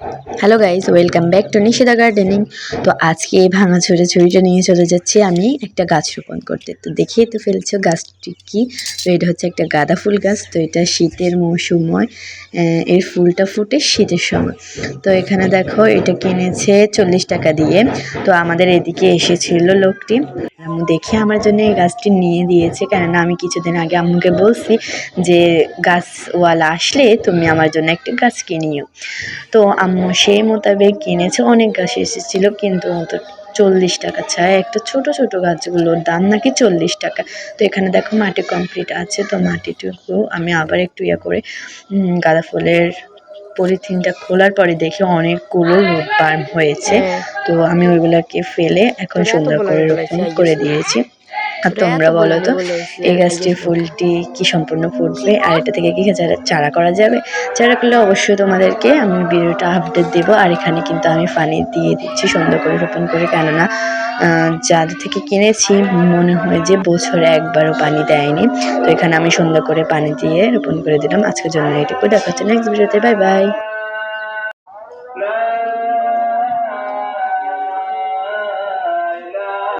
Hello guys welcome back to Nishida gardening তো আজকে এই ভাঙা ঝুড়ে ঝুড়িটা নিয়ে চলে যাচ্ছি আমি। একটা গাছ রোপণ করতে। তো দেখিয়ে তো ফেলছো গাছটি কি? তো এটা হচ্ছে একটা গাঁদা ফুল গাছ। তো এটা শীতের মৌসুময় এর ফুলটা ফুটে শীতের সময়। তো এখানে দেখো, এটা কিনেছে চল্লিশ টাকা দিয়ে। তো আমাদের এদিকে এসেছিল লোকটি। আম্মু দেখে আমার জন্য এই গাছটি নিয়ে দিয়েছে। কেননা আমি কিছুদিন আগে আম্মুকে বলছি যে, গাছওয়ালা আসলে তুমি আমার জন্য একটা গাছ কিনিও। তো আম্মু সেই মোতাবেক কিনেছে অনেক গাছ এসেছিল কিন্তু তো চল্লিশ টাকা ছায়। একটা ছোট ছোট গাছগুলোর দাম নাকি চল্লিশ টাকা। তো এখানে দেখো মাটি কমপ্লিট আছে তো মাটিটুকু আমি আবার একটু ইয়ে করে গাঁদা ফুলের পলিথিনটা খোলার পরে দেখি অনেকগুলো রোদ বার হয়েছে তো আমি ওইগুলোকে ফেলে এখন সুন্দর করে রোপণ করে দিয়েছি। আর তোমরা বলো তো এই গাছটির ফুলটি কি সম্পূর্ণ ফুটবে আর এটা থেকে কি চারা চারা করা যাবে? চারা করলে অবশ্যই তোমাদেরকে আমি ভিডিওটা আপডেট দেবো আর এখানে কিন্তু আমি পানি দিয়ে দিচ্ছি সুন্দর করে রোপণ করে কেননা যাদের থেকে কিনেছি মনে হয় যে বছরে একবারও পানি দেয়নি। তো এখানে আমি সুন্দর করে পানি দিয়ে রোপণ করে দিলাম। আজকের জন্য এটুকু দেখা হচ্ছে নেক্সট ভিডিওতে বাই বাই